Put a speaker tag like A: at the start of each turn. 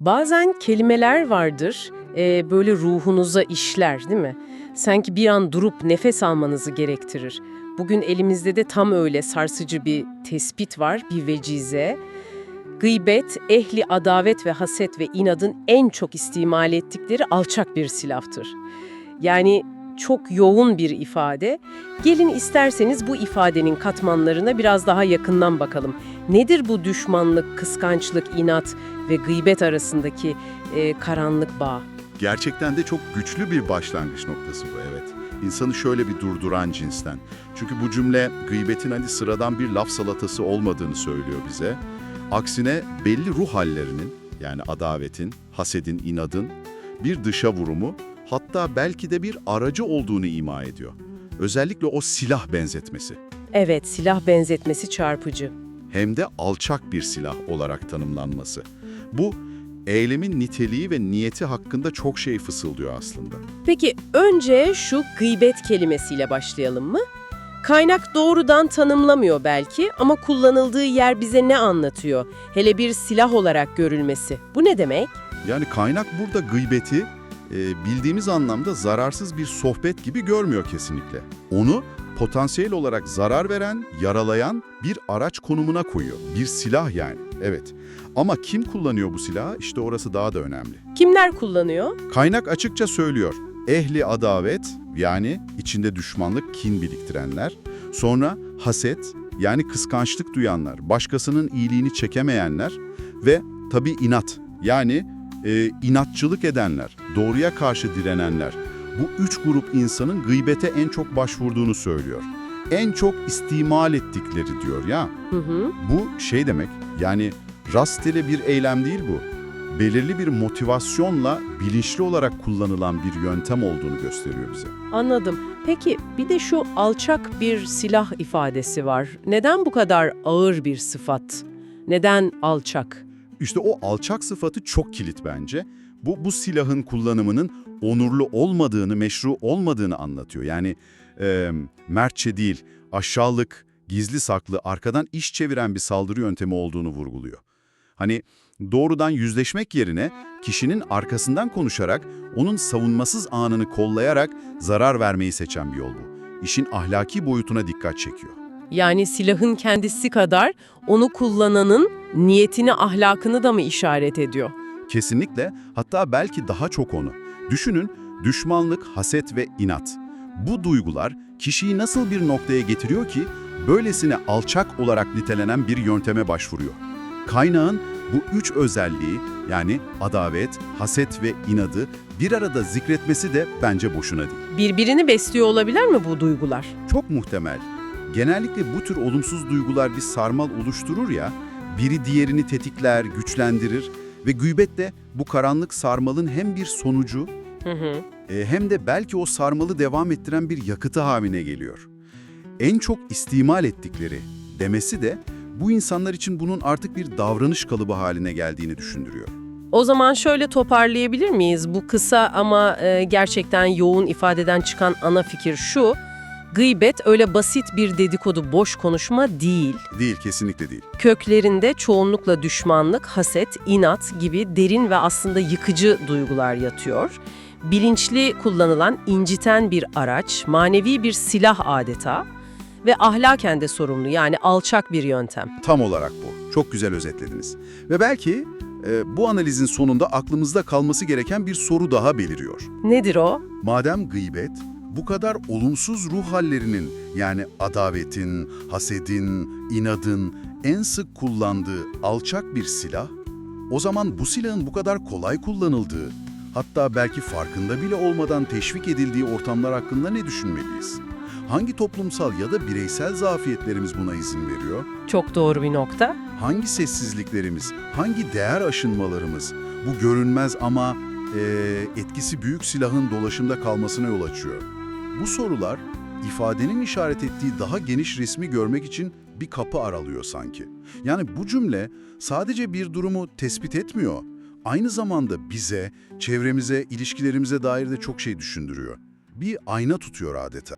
A: Bazen kelimeler vardır, e, böyle ruhunuza işler değil mi? Sanki bir an durup nefes almanızı gerektirir. Bugün elimizde de tam öyle sarsıcı bir tespit var, bir vecize. Gıybet, ehli adavet ve haset ve inadın en çok istimal ettikleri alçak bir silahtır. Yani çok yoğun bir ifade. Gelin isterseniz bu ifadenin katmanlarına biraz daha yakından bakalım. Nedir bu düşmanlık, kıskançlık, inat ve gıybet arasındaki e, karanlık bağ?
B: Gerçekten de çok güçlü bir başlangıç noktası bu evet. İnsanı şöyle bir durduran cinsten. Çünkü bu cümle gıybetin hani sıradan bir laf salatası olmadığını söylüyor bize. Aksine belli ruh hallerinin yani adavetin, hasedin, inadın bir dışa vurumu hatta belki de bir aracı olduğunu ima ediyor. Özellikle o silah benzetmesi.
A: Evet, silah benzetmesi çarpıcı.
B: hem de alçak bir silah olarak tanımlanması. Bu, eylemin niteliği ve niyeti hakkında çok şey fısıldıyor aslında.
A: Peki önce şu gıybet kelimesiyle başlayalım mı? Kaynak doğrudan tanımlamıyor belki ama kullanıldığı yer bize ne anlatıyor? Hele bir silah olarak görülmesi. Bu ne demek?
B: Yani kaynak burada gıybeti e, bildiğimiz anlamda zararsız bir sohbet gibi görmüyor kesinlikle. Onu potansiyel olarak zarar veren, yaralayan bir araç konumuna koyuyor. Bir silah yani, evet. Ama kim kullanıyor bu silahı? İşte orası daha da önemli.
A: Kimler kullanıyor?
B: Kaynak açıkça söylüyor. Ehli adavet yani içinde düşmanlık, kin biriktirenler. Sonra haset yani kıskançlık duyanlar, başkasının iyiliğini çekemeyenler ve tabii inat yani e, inatçılık edenler, doğruya karşı direnenler. Bu üç grup insanın gıybete en çok başvurduğunu söylüyor. En çok istimal ettikleri diyor ya.
A: Hı hı.
B: Bu şey demek yani rastgele bir eylem değil bu. Belirli bir motivasyonla bilinçli olarak kullanılan bir yöntem olduğunu gösteriyor bize.
A: Anladım. Peki bir de şu alçak bir silah ifadesi var. Neden bu kadar ağır bir sıfat? Neden alçak?
B: İşte o alçak sıfatı çok kilit bence. Bu, bu silahın kullanımının onurlu olmadığını, meşru olmadığını anlatıyor. Yani e, mertçe değil, aşağılık, gizli saklı, arkadan iş çeviren bir saldırı yöntemi olduğunu vurguluyor. Hani doğrudan yüzleşmek yerine kişinin arkasından konuşarak, onun savunmasız anını kollayarak zarar vermeyi seçen bir yol bu. İşin ahlaki boyutuna dikkat çekiyor.
A: Yani silahın kendisi kadar onu kullananın niyetini, ahlakını da mı işaret ediyor?
B: Kesinlikle, hatta belki daha çok onu. Düşünün, düşmanlık, haset ve inat. Bu duygular kişiyi nasıl bir noktaya getiriyor ki böylesine alçak olarak nitelenen bir yönteme başvuruyor. Kaynağın bu üç özelliği yani adavet, haset ve inadı bir arada zikretmesi de bence boşuna değil.
A: Birbirini besliyor olabilir mi bu duygular?
B: Çok muhtemel. Genellikle bu tür olumsuz duygular bir sarmal oluşturur ya, biri diğerini tetikler, güçlendirir ve gıybet de bu karanlık sarmalın hem bir sonucu
A: Hı hı.
B: e, hem de belki o sarmalı devam ettiren bir yakıtı haline geliyor. En çok istimal ettikleri demesi de bu insanlar için bunun artık bir davranış kalıbı haline geldiğini düşündürüyor.
A: O zaman şöyle toparlayabilir miyiz? Bu kısa ama e, gerçekten yoğun ifadeden çıkan ana fikir şu. Gıybet öyle basit bir dedikodu, boş konuşma değil.
B: Değil, kesinlikle değil.
A: Köklerinde çoğunlukla düşmanlık, haset, inat gibi derin ve aslında yıkıcı duygular yatıyor. Bilinçli kullanılan inciten bir araç, manevi bir silah adeta ve ahlaken de sorumlu yani alçak bir yöntem.
B: Tam olarak bu. Çok güzel özetlediniz. Ve belki e, bu analizin sonunda aklımızda kalması gereken bir soru daha beliriyor.
A: Nedir o?
B: Madem gıybet bu kadar olumsuz ruh hallerinin yani adavetin, hasedin, inadın en sık kullandığı alçak bir silah, o zaman bu silahın bu kadar kolay kullanıldığı, hatta belki farkında bile olmadan teşvik edildiği ortamlar hakkında ne düşünmeliyiz? Hangi toplumsal ya da bireysel zafiyetlerimiz buna izin veriyor?
A: Çok doğru bir nokta.
B: Hangi sessizliklerimiz, hangi değer aşınmalarımız bu görünmez ama eee, etkisi büyük silahın dolaşımda kalmasına yol açıyor? Bu sorular ifadenin işaret ettiği daha geniş resmi görmek için bir kapı aralıyor sanki. Yani bu cümle sadece bir durumu tespit etmiyor. Aynı zamanda bize, çevremize, ilişkilerimize dair de çok şey düşündürüyor. Bir ayna tutuyor adeta.